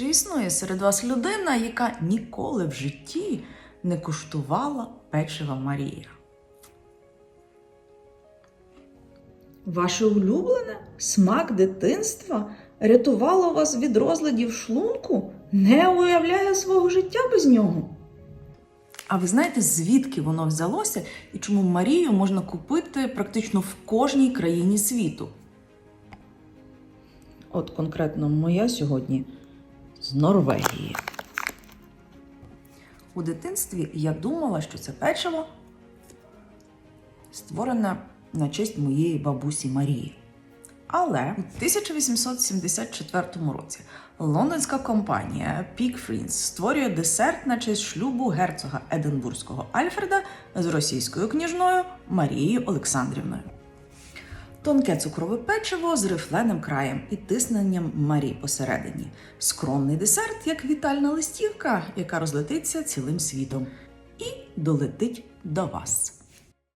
Чи існує серед вас людина, яка ніколи в житті не куштувала печива Марія? Ваше улюблене смак дитинства рятувало вас від розладів шлунку? Не уявляю свого життя без нього. А ви знаєте, звідки воно взялося і чому Марію можна купити практично в кожній країні світу? От конкретно моя сьогодні з Норвегії. У дитинстві я думала, що це печиво створене на честь моєї бабусі Марії. Але у 1874 році лондонська компанія Friends створює десерт на честь шлюбу герцога Единбурзького Альфреда з російською княжною Марією Олександрівною. Тонке цукрове печиво з рифленим краєм і тисненням Марі посередині. Скромний десерт, як вітальна листівка, яка розлетиться цілим світом і долетить до вас.